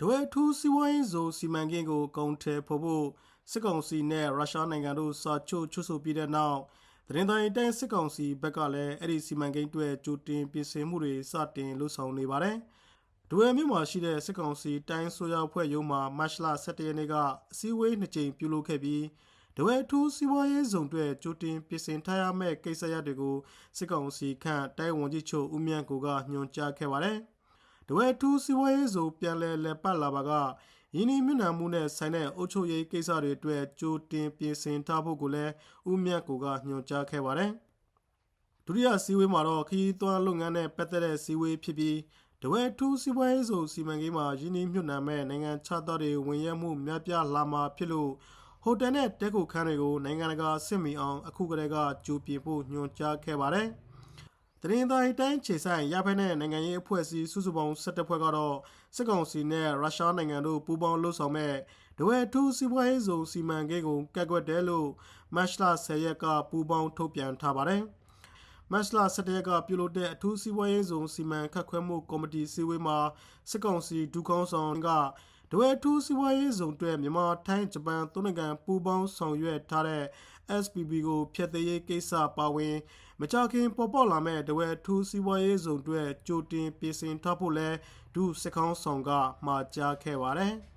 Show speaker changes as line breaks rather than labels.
ဒဝဲထူးစီးပွားရေးဇိုစီမံကိန်းကိုကုန်ထည်ဖော်ဖို့စစ်ကောင်စီနဲ့ရုရှားနိုင်ငံတို့စာချုပ်ချုပ်ဆိုပြီးတဲ့နောက်သတင်းတိုင်းတိုင်းစစ်ကောင်စီဘက်ကလည်းအဲ့ဒီစီမံကိန်းတွေကြိုတင်ပြင်ဆင်မှုတွေစတင်လှုပ်ဆောင်နေပါတယ်။ဒဝဲမြို့မှာရှိတဲ့စစ်ကောင်စီတိုင်းဆိုရဖွဲ့ရုံးမှာမတ်လ17ရက်နေ့ကအစည်းအဝေးနှစ်ကြိမ်ပြုလုပ်ခဲ့ပြီးဒဝဲထူးစီးပွားရေးဇုံတွေကြိုတင်ပြင်ဆင်ထားရမယ့်ကိစ္စရပ်တွေကိုစစ်ကောင်စီခန့်တိုင်းဝန်ကြီးချုပ်ဦးမြတ်ကိုကညွှန်ကြားခဲ့ပါတယ်။ တဝဲထူးစီးပွားရေးဆိုပြန်လည်လက်ပတ်လာပါကယင်းဒီမြင့်နံမှုနဲ့ဆိုင်တဲ့အုပ်ချုပ်ရေးကိစ္စတွေအတွက်ကြိုတင်ပြင်ဆင်ထားဖို့ကိုလည်းဦးမြတ်ကိုကညွှန်ကြားခဲ့ပါတယ်။ဒုတိယစီဝေးမှာတော့ခရီးသွွားလုပ်ငန်းနဲ့ပတ်သက်တဲ့စီဝေးဖြစ်ပြီးတဝဲထူးစီးပွားရေးဆိုစီမံကိန်းမှာယင်းဒီမြင့်နံမဲ့နိုင်ငံခြားသားတွေဝင်ရောက်မှုများပြားလာမှာဖြစ်လို့ဟိုတယ်နဲ့တဲကိုခန်းတွေကိုနိုင်ငံတကာစစ်မီအောင်အခုကတည်းကကြိုပြင်ဖို့ညွှန်ကြားခဲ့ပါတယ်။ တရင်တိုင်းတိုင်းခြေဆိုင်ရဖက်နဲ့နိုင်ငံရေးအဖွဲ့အစည်းစုစုပေါင်း17ဖွဲ့ကတော့စစ်ကောင်စီနဲ့ရုရှားနိုင်ငံတို့ပူးပေါင်းလှုပ်ဆောင်မဲ့ဒဝဲထူးစီးပွားရေးဇုံစီမံကိန်းကိုကက်ကွက်တယ်လို့မတ်လ10ရက်ကပူးပေါင်းထုတ်ပြန်ထားပါတယ်။မတ်လ17ရက်ကပြုလုပ်တဲ့အထူးစီးပွားရေးဇုံစီမံခန့်ခွဲမှုကော်မတီစည်းဝေးမှာစစ်ကောင်စီဒုကောင်းဆောင်က ဒဝဲထူးစီးပွားရေးဇုံတွေမြန်မာထိုင်းဂျပန်သုံးနိုင်ငံပူးပေါင်းဆောင်ရွက်ထားတဲ့ SPP ကိုဖျက်သိမ်းရေးကိစ္စပါဝင်မကြခင်ပေါ်ပေါက်လာမဲ့တဝဲထူးစီးပွားရေးဇုံတွေကြိုတင်ပြင်ဆင်ထားဖို့လဲဒုစစ်ကောင်းဆောင်ကမှာကြားခဲ့ပါတယ်။